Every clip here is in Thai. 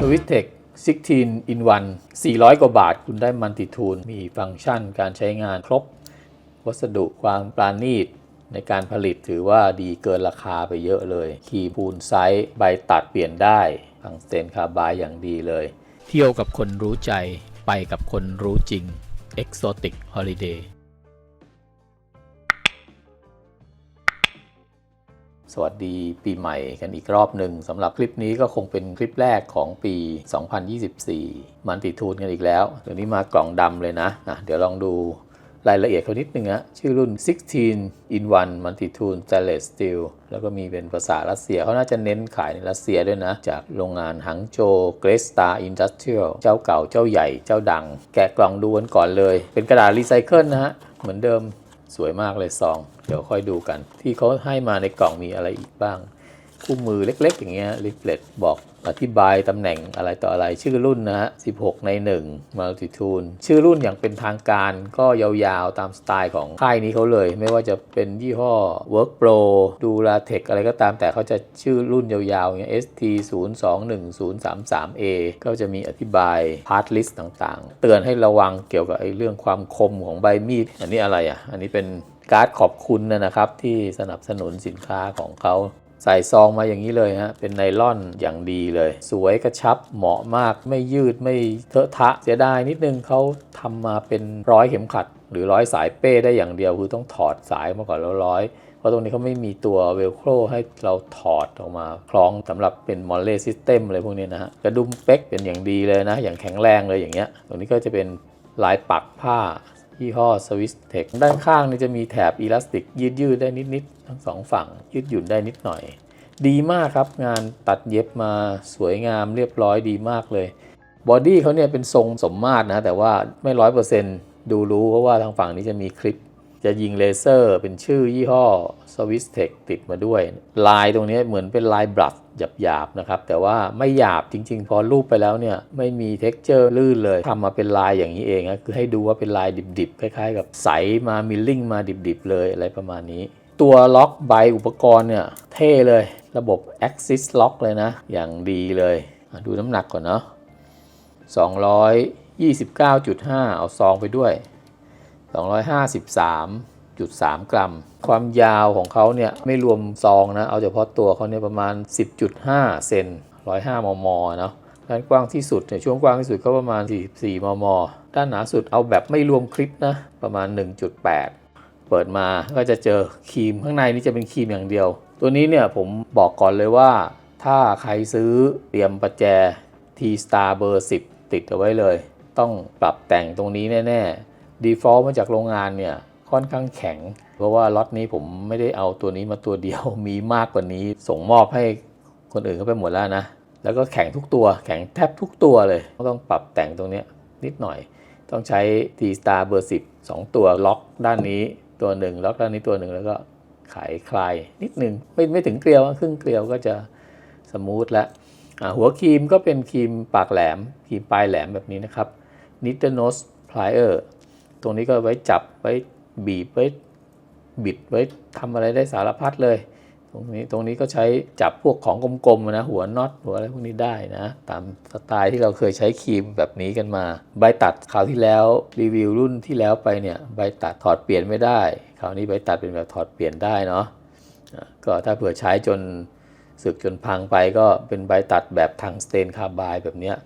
สวิตเทค16 in 1 400 กว่าบาทคุณได้มันติทูล มีฟังก์ชันการใช้งานครบ วัสดุความปราณีตในการผลิตถือว่าดีเกินราคาไปเยอะเลย คีย์พูลไซส์ใบตัดเปลี่ยนได้ฟังสเตนคาร์บายอย่างดีเลย เที่ยวกับคนรู้ใจไปกับคนรู้จริง Exotic Holiday สวัสดีปีใหม่กันอีกรอบหนึ่งสำหรับคลิปนี้ก็คงเป็นคลิปแรกของปี 2024 มันติทูนกันอีกแล้วเดี๋ยวนี้มากล่องดำเลยนะนะเดี๋ยวลองดูรายละเอียดเขานิดนึงนะชื่อรุ่น 16 in 1 Multitool Stainless Steel แล้วก็มีเป็นภาษารัสเซียเขาน่าจะเน้นขายในรัสเซียด้วยนะ จากโรงงานหังโจ Great Star Industrial เจ้าเก่าเจ้าใหญ่เจ้าดัง แกะกล่องดูกันก่อนเลย เป็นกระดาษรีไซเคิลนะฮะ เหมือนเดิม สวยมากเลยซอง เดี๋ยวค่อยดูกัน ที่เขาให้มาในกล่องมีอะไรอีกบ้าง คู่มือเล็ก ๆ อย่างเงี้ยลิฟเลตบอก อธิบายตำแหน่งอะไรต่ออะไรชื่อรุ่นนะฮะ 16 ใน 1 Multitool ชื่อรุ่นอย่างเป็นทางการก็ยาวๆ ตามสไตล์ของค่ายนี้เขาเลย ไม่ว่าจะเป็นยี่ห้อ Work Pro Duratec อะไรก็ตามแต่เขาจะชื่อรุ่นยาวๆอย่างเงี้ย ST 0 2 1 0 3 3 A ก็จะมีอธิบาย part list ต่างๆ เตือนให้ระวังเกี่ยวกับไอ้เรื่องความคมของใบมีด อันนี้อะไรอะ อันนี้เป็นการ์ดขอบคุณนะครับที่สนับสนุนสินค้าของเขา ใส่ซองมาอย่างนี้เลยฮะ เป็นไนล่อนอย่างดีเลย สวยกระชับเหมาะมาก ไม่ยืดไม่เทอะทะ เสียดายนิดนึงเขาทำมาเป็นร้อยเข็มขัด หรือร้อยสายเป้ได้อย่างเดียว คือต้องถอดสายมาก่อนแล้วร้อย เพราะตรงนี้เขาไม่มีตัวเวลโครให้เราถอดออกมาคล้องสำหรับเป็นมอลเลซิสเต็มอะไรพวกนี้นะฮะ กระดุมเป๊กเป็นอย่างดีเลยนะ อย่างแข็งแรงเลยอย่างเงี้ย ตรงนี้ก็จะเป็นลายปักผ้า ยี่ห้อ Swiss Tech ด้านข้างนี่จะมีแถบอีลาสติกยืดยืดได้นิดๆทั้งสองฝั่งยืดหยุ่นได้นิดหน่อย ดีมากครับงานตัดเย็บมาสวยงามเรียบร้อยดีมากเลยบอดี้เขาเนี่ยเป็นทรงสมมาตรนะ แต่ว่าไม่ร้อยเปอร์เซ็นต์ดูรู้เพราะว่าทางฝั่งนี้จะมีคลิป จะยิงเลเซอร์ เป็นชื่อยี่ห้อ Swiss Tech ติดมาด้วย ลายตรงนี้เหมือนเป็นลายบลัช หยาบๆนะครับ แต่ว่าไม่หยาบจริง ๆ พอรูปไปแล้วเนี่ยไม่มีเท็กเจอร์ลื่นเลยทำมาเป็นลายอย่างนี้เองนะคือให้ดูว่าเป็นลายดิบๆ คล้ายๆ กับใสมามิลลิ่งมาดิบๆ เลยอะไรประมาณนี้ ตัวล็อกใบอุปกรณ์เนี่ยเท่เลยระบบ Axis Lock เลยนะ อย่างดีเลยดูน้ำหนักก่อนเนาะ229.5 เอาซองไปด้วย 253.3กรัม ความยาวของเขาเนี่ยไม่รวมซองนะ เอาเฉพาะตัวเขาเนี่ยประมาณ 10.5 เซน105 มม เนาะด้านกว้างที่สุดเนี่ยช่วงกว้างที่สุดก็ประมาณ 44 มม ด้านหนาสุดเอาแบบไม่รวมคลิปนะ ประมาณ 1.8 เปิดมาก็จะเจอครีมข้างในนี่จะเป็นครีมอย่างเดียว ตัวนี้เนี่ยผมบอกก่อนเลยว่า ถ้าใครซื้อเตรียมประแจ T Star เบอร์ 10 ติดเอาไว้เลย ต้องปรับแต่งตรงนี้แน่ ๆ default มาจากโรงงานเนี่ย ค่อนข้างแข็ง เพราะว่าล็อตนี้ผมไม่ได้เอาตัวนี้มาตัวเดียวมีมากกว่านี้ ส่งมอบให้คนอื่นเขาไปหมดแล้วนะ แล้วก็แข็งทุกตัว แข็งแทบทุกตัวเลย ต้องปรับแต่งตรงนี้นิดหน่อย ต้องใช้ T Star เบอร์10 2 ตัวล็อกด้านนี้ตัวหนึ่งล็อกด้านนี้ตัวหนึ่งแล้วก็ไขคลายนิดหนึ่งไม่ไม่ถึงเกลียวครึ่งเกลียวก็จะสมูทแล้วหัวครีมก็เป็นครีมปากแหลมครีมปลายแหลมแบบนี้นะครับ n i t t e r nose plier ตรงนี้ก็ไว้จับไว้ บีบไว้บิดไว้ทำอะไรได้สารพัดเลย ตรงนี้ตรงนี้ก็ใช้จับพวกของกลมๆนะหัวน็อตหัวอะไรพวกนี้ได้นะ ตามสไตล์ที่เราเคยใช้ครีมแบบนี้กันมา ใบตัดคราวที่แล้วรีวิวรุ่นที่แล้วไปเนี่ยใบตัดถอดเปลี่ยนไม่ได้คราวนี้ใบตัดเป็นแบบถอดเปลี่ยนได้เนาะอะก็ถ้าเผื่อใช้จนสึกจนพังไปก็เป็นใบตัดแบบทางสเตนคาร์บายแบบเนี้ย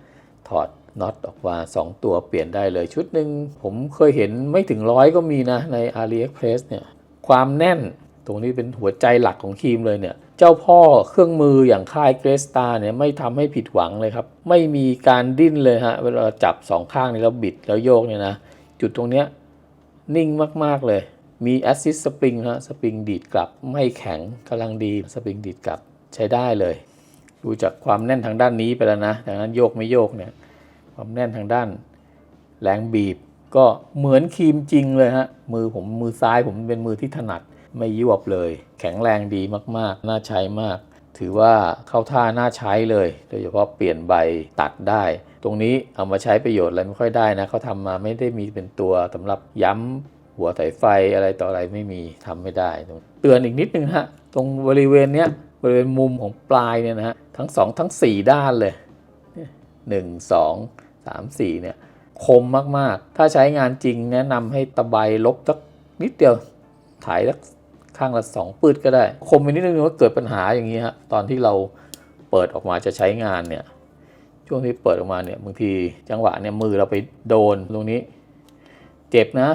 ถอด น็อตออกมา2 ตัวเปลี่ยนได้เลยชุดหนึ่งผมเคยเห็นไม่ถึงร้อยก็มีนะใน AliExpress เนี่ยความแน่นตรงนี้เป็นหัวใจหลักของครีมเลยเนี่ย เจ้าพ่อเครื่องมืออย่างค่ายเกรสตาเนี่ยไม่ทำให้ผิดหวังเลยครับ ไม่มีการดิ้นเลยฮะเวลาจับสองข้างนี่แล้วบิดแล้วโยกเนี่ยนะ จุดตรงเนี้ยนิ่งมาก ๆ เลย มีแอ s ซิสสปริงฮะสปริงดีดกลับ ไม่แข็งกำลังดีสปริงดีดกลับใช้ได้เลย ดูจากความแน่นทางด้านนี้ไปแล้วนะดังนั้นโยกไม่โยกเนี่ย ความแน่นทางด้านแรงบีบ ก็เหมือนครีมจริงเลยฮะ มือผมมือซ้ายผมเป็นมือที่ถนัดไม่ยวบเลย แข็งแรงดีมากๆ น่าใช้มาก ถือว่าเข้าท่าน่าใช้เลย โดยเฉพาะเปลี่ยนใบตัดได้ ตรงนี้เอามาใช้ประโยชน์อะไรไม่ค่อยได้นะเขาทำมาไม่ได้มีเป็นตัวสำหรับย้ำหัวสายไฟอะไรต่ออะไรไม่มีทำไม่ได้ เตือนอีกนิดนึงฮะ ตรงบริเวณเนี้ยบริเวณมุมของปลายเนี่ยนะฮะทั้งสองทั้งสี่ด้านเลย 1 2 3 4เนี่ยคมมากๆ ถ้าใช้งานจริงแนะนำให้ตะไบลบสักนิดเดียวถ่ายสักข้างละสองปืดก็ได้ คมไปนิดนึงว่าเกิดปัญหาอย่างนี้ฮะตอนที่เราเปิดออกมาจะใช้งานเนี่ยช่วงที่เปิดออกมาเนี่ยบางทีจังหวะเนี่ยมือเราไปโดนตรงนี้ เจ็บนะ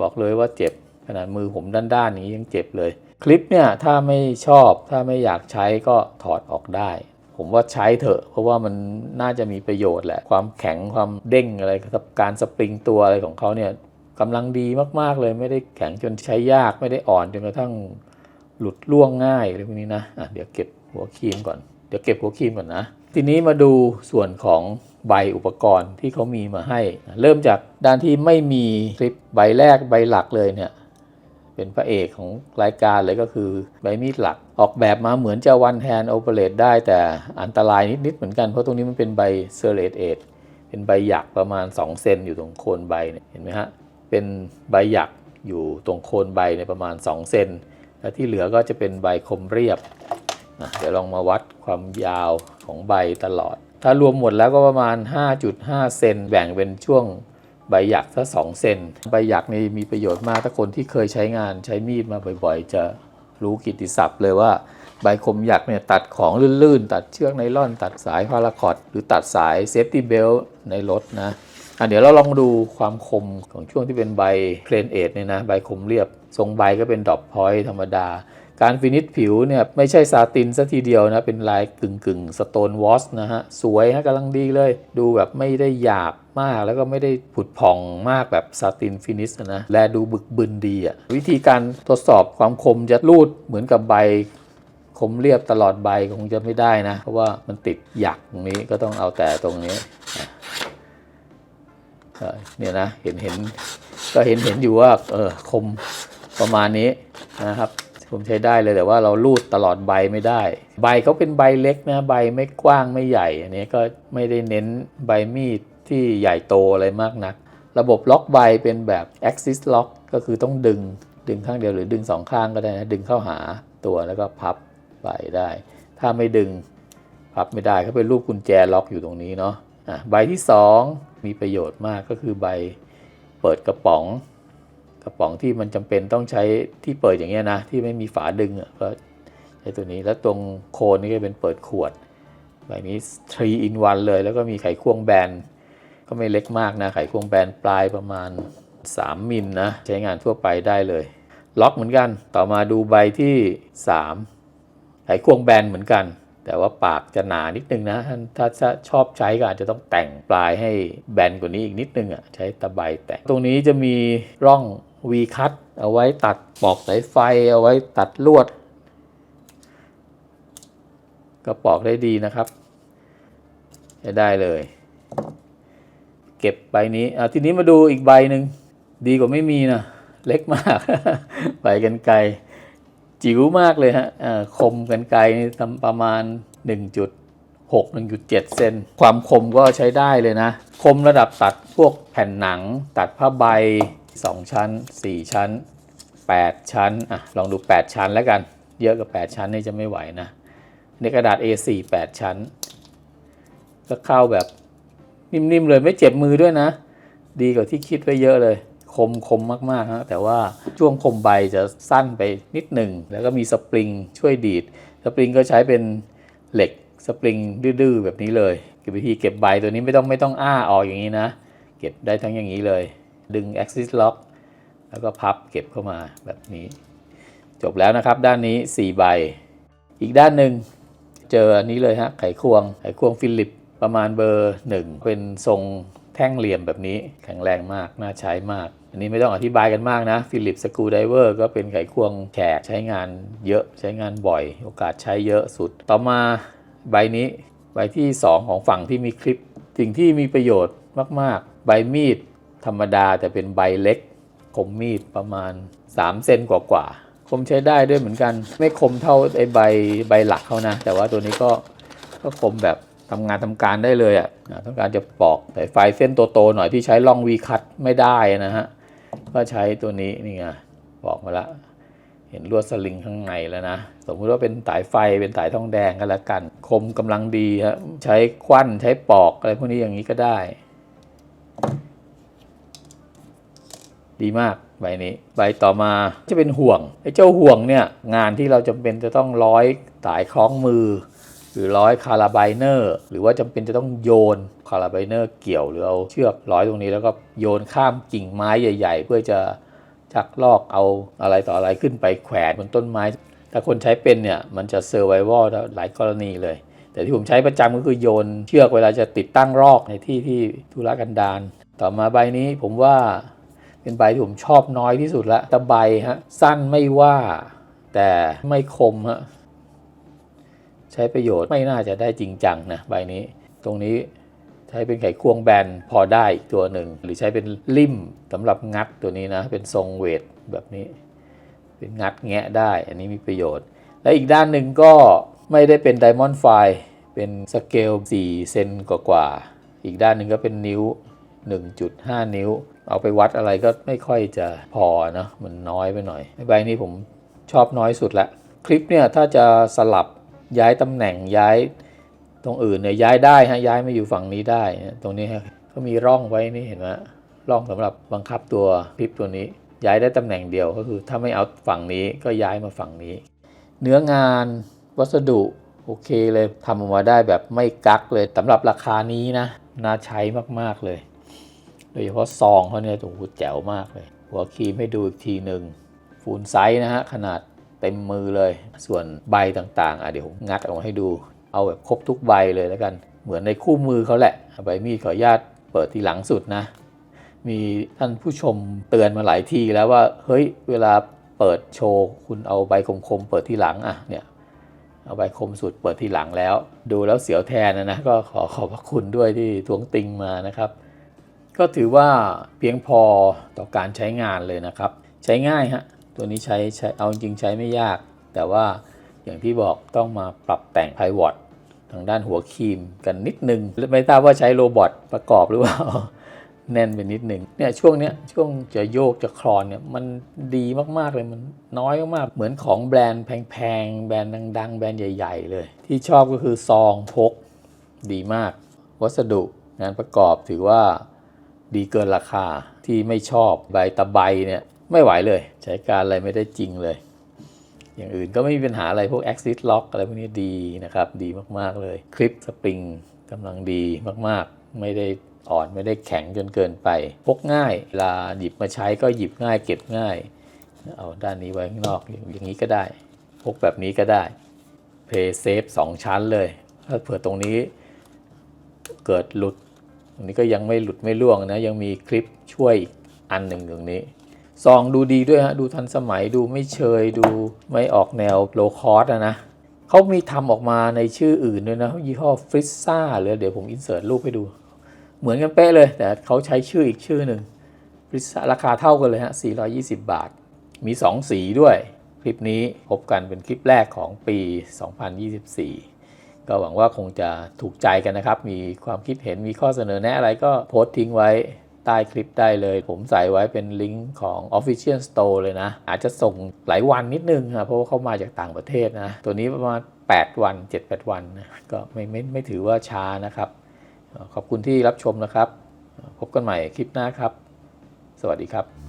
บอกเลยว่าเจ็บขนาดมือผมด้านๆนี้ยังเจ็บเลย คลิปเนี่ยถ้าไม่ชอบถ้าไม่อยากใช้ก็ถอดออกได้ ผมว่าใช้เถอะ เพราะว่ามันน่าจะมีประโยชน์แหละ ความแข็งความเด้งอะไรกับการสปริงตัวอะไรของเขาเนี่ยกำลังดีมากๆเลยไม่ได้แข็งจนใช้ยากไม่ได้อ่อนจนกระทั่งหลุดล่วงง่ายอะไรพวกนี้นะะเดี๋ยวเก็บหัวครีมก่อน เดี๋ยวเก็บหัวครีมก่อนนะ ทีนี้มาดูส่วนของใบอุปกรณ์ที่เขามีมาให้ เริ่มจากด้านที่ไม่มีคลิปใบแรกใบหลักเลยเนี่ย เป็นพระเอกของรายการเลยก็คือใบมีดหลัก ออกแบบมาเหมือนจะวันแฮนโอเปเรตได้แต่อันตรายนิด ๆ เหมือนกัน เพราะตรงนี้มันเป็นใบเซอร์เรตเอทเป็นใบหยักประมาณ 2 เซนอยู่ตรงโคนใบเนี่ยเห็นไหมฮะ เป็นใบหยักอยู่ตรงโคนใบในประมาณ 2 เซนและที่เหลือก็จะเป็นใบคมเรียบเดี๋ยวลองมาวัดความยาวของใบตลอด ถ้ารวมหมดแล้วก็ประมาณ 5.5 เซนแบ่งเป็นช่วง ใบหยักสักสองเซนใบหยักนี่มีประโยชน์มากถ้าคนที่เคยใช้งานใช้มีดมาบ่อย ๆ จะรู้กิตติศัพท์เลยว่าใบคมหยักเนี่ยตัดของลื่นๆ ตัดเชือกไนล่อน ตัดสายพาราคอตหรือตัดสายเซฟตี้เบลในรถนะอะเดี๋ยวเราลองดูความคมของช่วงที่เป็นใบเพลนเอทเนี่ยนะใบคมเรียบ ทรงใบก็เป็นดอปพอยต์ธรรมดา การฟินิชผิวเนี่ยไม่ใช่ซาตินซะทีเดียวนะ เป็นลายกึ่งกึ่งสโตนวอชนะฮะ สวยฮะกำลังดีเลย ดูแบบไม่ได้หยาบ มาก แล้วก็ไม่ได้ผุดผ่องมากแบบซาตินฟินิชนะแลดูบึกบึนดีอะวิธีการทดสอบความคมจะรูดเหมือนกับใบคมเรียบตลอดใบคงจะไม่ได้นะ เพราะว่ามันติดหยักตรงนี้ก็ต้องเอาแต่ตรงนี้เออเนี่ยนะเห็นเห็นก็เห็นเห็นอยู่ว่าเออคมประมาณนี้นะครับผมใช้ได้เลยแต่ว่าเราลูดตลอดใบไม่ได้ ใบเขาเป็นใบเล็กนะ ใบไม่กว้างไม่ใหญ่ อันนี้ก็ไม่ได้เน้นใบมีด ที่ใหญ่โตอะไรมากนัก ระบบล็อกใบเป็นแบบ axis lock ก็คือต้องดึง ดึงข้างเดียวหรือดึงสองข้างก็ได้นะ ดึงเข้าหาตัวแล้วก็พับใบได้ ถ้าไม่ดึงพับไม่ได้เขาเป็นรูปกุญแจล็อกอยู่ตรงนี้เนาะะใบที่ 2 มีประโยชน์มากก็คือใบเปิดกระป๋อง กระป๋องที่มันจำเป็นต้องใช้ที่เปิดอย่างเงี้ยนะ ที่ไม่มีฝาดึงอะก็ใช้ตัวนี้แล้วตรงโคนนี่ก็เป็นเปิดขวดใบนี้3 in 1เลย แล้วก็มีไขควงแบน ก็ไม่เล็กมากนะไขควงแบนปลายประมาณ 3 มิลนะ ใช้งานทั่วไปได้เลย ล็อกเหมือนกันต่อมาดูใบที่ 3 ไขควงแบนเหมือนกัน แต่ว่าปากจะหนานิดนึงนะ ถ้าถ้าชอบใช้ก็อาจจะต้องแต่งปลายให้แบนกว่านี้อีกนิดนึงอะใช้ตะไบแต่งตรงนี้จะมีร่อง V cut เอาไว้ตัดปลอกสายไฟ เอาไว้ตัดลวด ก็ปอกได้ดีนะครับใช้ได้เลย เก็บใบนี้อะทีนี้มาดูอีกใบหนึ่งดีกว่าไม่มีนะเล็กมากใบกันไกรจิ๋วมากเลยฮะอ่าคมกันไกรนี่ทำประมาณ 1.6 1.7 เซนความคมก็ใช้ได้เลยนะ คมระดับตัดพวกแผ่นหนัง ตัดผ้าใบ 2 ชั้น 4 ชั้น 8 ชั้นอะลองดู 8 ชั้นแล้วกัน เยอะกว่า 8 ชั้นนี่จะไม่ไหวนะในกระดาษ A4 8 ชั้น ก็เข้าแบบ นิ่มๆเลยไม่เจ็บมือด้วยนะ ดีกว่าที่คิดไว้เยอะเลย คมคมมากๆฮะแต่ว่าช่วงคมใบจะสั้นไปนิดหนึ่ง แล้วก็มีสปริงช่วยดีด สปริงก็ใช้เป็นเหล็กสปริงดื้อๆแบบนี้เลยวิธีเก็บใบตัวนี้ไม่ต้องไม่ต้องอ้าออกอย่างนี้นะ เก็บได้ทั้งอย่างนี้เลย ดึง axis lock แล้วก็พับเก็บเข้ามาแบบนี้ จบแล้วนะครับด้านนี้ 4 ใบ อีกด้านหนึ่งเจออันนี้เลยฮะไขควงไขควงฟิลิป ประมาณเบอร์ 1 เป็นทรงแท่งเหลี่ยมแบบนี้แข็งแรงมาก น่าใช้มาก อันนี้ไม่ต้องอธิบายกันมากนะฟิลิปสกูไดเวอร์ก็เป็นไขควงแขกใช้งานเยอะใช้งานบ่อย โอกาสใช้เยอะสุด ต่อมาใบนี้ใบที่ 2 ของฝั่งที่มีคลิป สิ่งที่มีประโยชน์มาก ๆ ใบมีดธรรมดาแต่เป็นใบเล็ก คมมีดประมาณ 3 เซนกว่าๆคมใช้ได้ด้วยเหมือนกัน ไม่คมเท่าไอ้ใบใบหลักเขานะ แต่ว่าตัวนี้ก็ก็คมแบบ ทำงานทำการได้เลยอะ่ะต้องการจะปอกสายไฟเส้นโตๆหน่อยที่ใช้ล่องวีคัตไม่ได้นะฮะก็ใช้ตัวนี้นี่ไงปอกมาละ เห็นลวดสลิงข้างในแล้วนะ สมมติว่าเป็นสายไฟเป็นสายทองแดงก็แล้วกัน คมกำลังดีฮะใช้ควันใช้ปอกอะไรพวกนี้อย่างนี้ก็ได้ ดีมากใบนี้ ใบต่อมาจะเป็นห่วงไอ้เจ้าห่วงเนี่ยงานที่เราจำเป็นจะต้องร้อยสายคล้องมือ รือร้อยคาราไบเนอร์หรือว่าจำเป็นจะต้องโยนคาราไบเนอร์เกี่ยวหรือเอาเชือกร้อยตรงนี้แล้วก็โยนข้ามกิ่งไม้ใหญ่ ๆ เพื่อจะจักลอกเอาอะไรต่ออะไรขึ้นไปแขวนบนต้นไม้ ถ้าคนใช้เป็นเนี่ยมันจะเซอร์ไววลหลายกรณีเลย แต่ที่ผมใช้ประจำก็คือโยนเชือกเวลาจะติดตั้งรอกในที่ที่ธุรกันดารต่อมาใบนี้ผมว่าเป็นใบที่ผมชอบน้อยที่สุดละตะใบฮะสั้นไม่ว่าแต่ไม่คมฮะ ใช้ประโยชน์ไม่น่าจะได้จริงจังนะใบนี้ ตรงนี้ใช้เป็นไขควงแบนพอได้อีกตัวหนึ่ง หรือใช้เป็นลิ่มสำหรับงัดตัวนี้นะ เป็นทรงเวทแบบนี้ เป็นงัดแงะได้ อันนี้มีประโยชน์ และอีกด้านหนึ่งก็ไม่ได้เป็นไดมอนด์ไฟเป็นสเกล 4 เซนกว่าๆอีกด้านหนึ่งก็เป็นนิ้ว 1.5 นิ้ว เอาไปวัดอะไรก็ไม่ค่อยจะพอเนะมันน้อยไปหน่อยใบนี้ผมชอบน้อยสุดละ คลิปเนี่ยถ้าจะสลับ ย้ายตำแหน่งย้ายตรงอื่นเนี่ยย้ายได้ฮะย้ายมาอยู่ฝั่งนี้ได้ ตรงนี้ฮะเขามีร่องไว้นี่เห็นไหมร่องสำหรับบังคับตัวคลิปตัวนี้ ย้ายได้ตำแหน่งเดียวก็คือถ้าไม่เอาฝั่งนี้ก็ย้ายมาฝั่งนี้ เนื้องานวัสดุโอเคเลยทำออกมาได้แบบไม่กักเลยสำหรับราคานี้นะน่าใช้มากๆเลย โดยเฉพาะซองเขาเนี่ยโอ้โหแจ๋วมากเลย หัวครีมให้ดูอีกทีหนึ่งฟูลไซส์นะฮะขนาด เต็มมือเลย ส่วนใบต่างๆอะเดี๋ยวผมงัดออกมาให้ดู เอาแบบครบทุกใบเลยแล้วกัน เหมือนในคู่มือเขาแหละ ใบมีดขออนุญาตเปิดทีหลังสุดนะ มีท่านผู้ชมเตือนมาหลายทีแล้วว่า เฮ้ย เวลาเปิดโชว์ คุณเอาใบคมๆเปิดทีหลังอะเนี่ยเอาใบคมสุดเปิดทีหลังแล้ว ดูแล้วเสียวแทนนะนะก็ขอขอบพระคุณด้วยที่ทวงติงมานะครับ ก็ถือว่าเพียงพอต่อการใช้งานเลยนะครับ ใช้ง่ายฮะ ตัวนี้ใช้ใช้เอาจริงใช้ไม่ยาก แต่ว่าอย่างที่บอกต้องมาปรับแต่งไพวอตทางด้านหัวครีมกันนิดนึงและไม่ทราบว่าใช้โรบอทประกอบหรือเปล่าแน่นไปนิดหนึ่งเนี่ยช่วงเนี้ยช่วงจะโยกจะคลอนเนี่ยมันดีมากๆเลยมันน้อยมากๆเหมือนของแบรนด์แพงๆแบรนด์ดัง ๆ แบรนด์ใหญ่ ๆ เลย ที่ชอบก็คือซองพกดีมาก วัสดุงานประกอบถือว่าดีเกินราคาที่ไม่ชอบใบตะไบเนี่ย ไม่ไหวเลย ใช้การอะไรไม่ได้จริงเลย อย่างอื่นก็ไม่มีปัญหาอะไรพวก Axis Lock อะไรพวกนี้ดีนะครับ ดีมาก ๆ เลย คลิปสปริงกำลังดีมากๆ ไม่ได้อ่อนไม่ได้แข็งจนเกินไปพกง่ายเวลาหยิบมาใช้ก็หยิบง่ายเก็บง่าย เอาด้านนี้ไว้ข้างนอกอย่างนี้ก็ได้ พกแบบนี้ก็ได้เพย์เซฟสองชั้นเลย ถ้าเผื่อตรงนี้เกิดหลุดตรงนี้ก็ยังไม่หลุดไม่ร่วงนะ ยังมีคลิปช่วยอีกอันหนึ่งตรงนี้ ซองดูดีด้วยฮะ ดูทันสมัยดูไม่เชยดูไม่ออกแนวโลคอสนะนะเขามีทำออกมาในชื่ออื่นด้วยนะ ยี่ห้อฟริซซ่าหรือเดี๋ยวผมอินเสิร์ตรูปให้ดู เหมือนกันเป๊ะเลย แต่เขาใช้ชื่ออีกชื่อหนึ่งฟริซซ่าราคาเท่ากันเลยฮะ 420 บาท มี 2 สีด้วย คลิปนี้พบกันเป็นคลิปแรกของปี 2024 ก็หวังว่าคงจะถูกใจกันนะครับ มีความคิดเห็นมีข้อเสนอแนะอะไรก็โพสต์ทิ้งไว้ ใต้คลิปได้เลย ผมใส่ไว้เป็นลิงก์ของ Official Store เลยนะ อาจจะส่งหลายวันนิดนึงนะเพราะว่าเขามาจากต่างประเทศนะ ตัวนี้ประมาณ 8 วัน 7-8 วันนะก็ไม่ไม่ไม่ถือว่าช้านะครับ ขอบคุณที่รับชมนะครับ พบกันใหม่คลิปหน้าครับ สวัสดีครับ